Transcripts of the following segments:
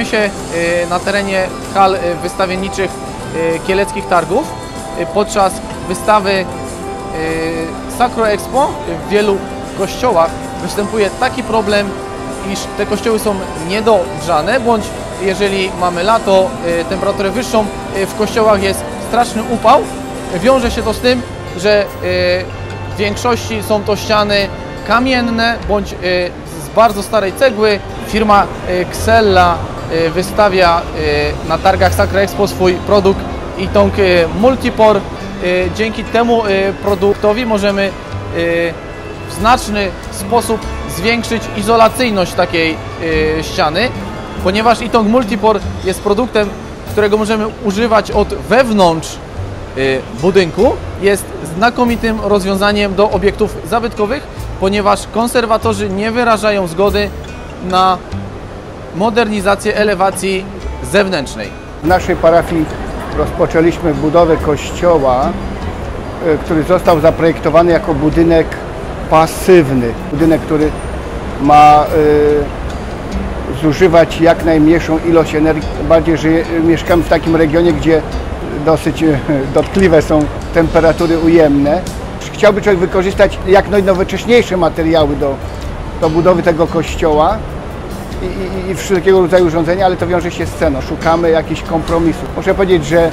Znajdujemy się y, na terenie hal y, wystawienniczych y, Kieleckich Targów podczas wystawy Sacro Expo w wielu kościołach występuje taki problem, iż te kościoły są niedogrzane, bądź jeżeli mamy lato, temperaturę wyższą, w kościołach jest straszny upał. Wiąże się to z tym, że w większości są to ściany kamienne bądź z bardzo starej cegły. Firma Xella wystawia y, na targach Sacra Expo swój produkt Itong y, Multipor. Y, Dzięki temu y, produktowi możemy y, w znaczny sposób zwiększyć izolacyjność takiej y, ściany, ponieważ Itong Multipor jest produktem, którego możemy używać od wewnątrz y, budynku. Jest znakomitym rozwiązaniem do obiektów zabytkowych, ponieważ konserwatorzy nie wyrażają zgody na modernizację elewacji zewnętrznej. W naszej parafii rozpoczęliśmy budowę kościoła, e, który został zaprojektowany jako budynek pasywny. Budynek, który ma e, zużywać jak najmniejszą ilość energii. Bardziej, że mieszkamy w takim regionie, gdzie dosyć e, dotkliwe są temperatury ujemne. Chciałby człowiek wykorzystać jak najnowocześniejsze materiały do, do budowy tego kościoła i, i, i wszelkiego rodzaju urządzenia, ale to wiąże się z ceną. Szukamy jakichś kompromisów. Muszę powiedzieć, że e,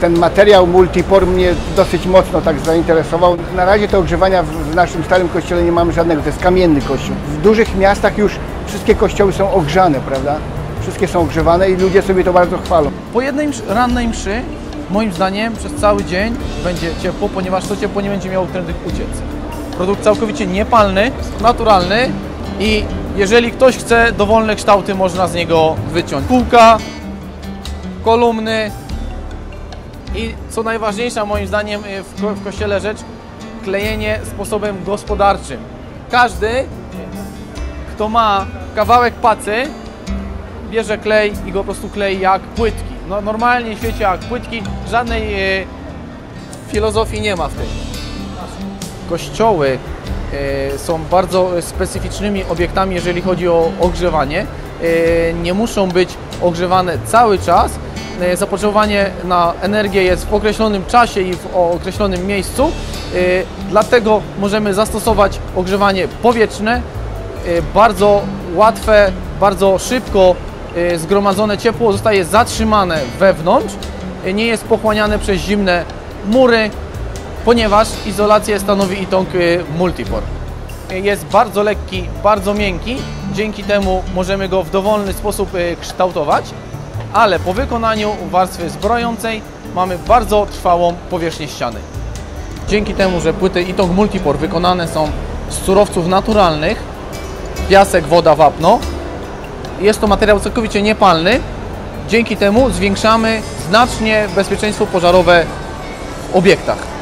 ten materiał multipor mnie dosyć mocno tak zainteresował. Na razie to ogrzewania w, naszym starym kościele nie mamy żadnego, to jest kamienny kościół. W dużych miastach już wszystkie kościoły są ogrzane, prawda? Wszystkie są ogrzewane i ludzie sobie to bardzo chwalą. Po jednej rannej mszy, moim zdaniem, przez cały dzień będzie ciepło, ponieważ to ciepło nie będzie miało trendy uciec. Produkt całkowicie niepalny, naturalny i jeżeli ktoś chce dowolne kształty, można z niego wyciąć. Kółka, kolumny i co najważniejsza moim zdaniem y, w, ko- w kościele rzecz, klejenie sposobem gospodarczym. Każdy, kto ma kawałek pacy, bierze klej i go po prostu klei jak płytki. No, normalnie w świecie jak płytki, żadnej e, filozofii nie ma w tym. Kościoły są bardzo specyficznymi obiektami, jeżeli chodzi o ogrzewanie. E, nie muszą być ogrzewane cały czas. E, zapotrzebowanie na energię jest w określonym czasie i w określonym miejscu. E, dlatego możemy zastosować ogrzewanie powietrzne, bardzo łatwe, bardzo szybko zgromadzone ciepło zostaje zatrzymane wewnątrz, nie jest pochłaniane przez zimne mury, ponieważ izolację stanowi Itong y, Multipor. Jest bardzo lekki, bardzo miękki, dzięki temu możemy go w dowolny sposób y, kształtować, ale po wykonaniu warstwy zbrojącej mamy bardzo trwałą powierzchnię ściany. Dzięki temu, że płyty Itong Multipor wykonane są z surowców naturalnych, piasek, woda, wapno, jest to materiał całkowicie niepalny. Dzięki temu zwiększamy znacznie bezpieczeństwo pożarowe w obiektach.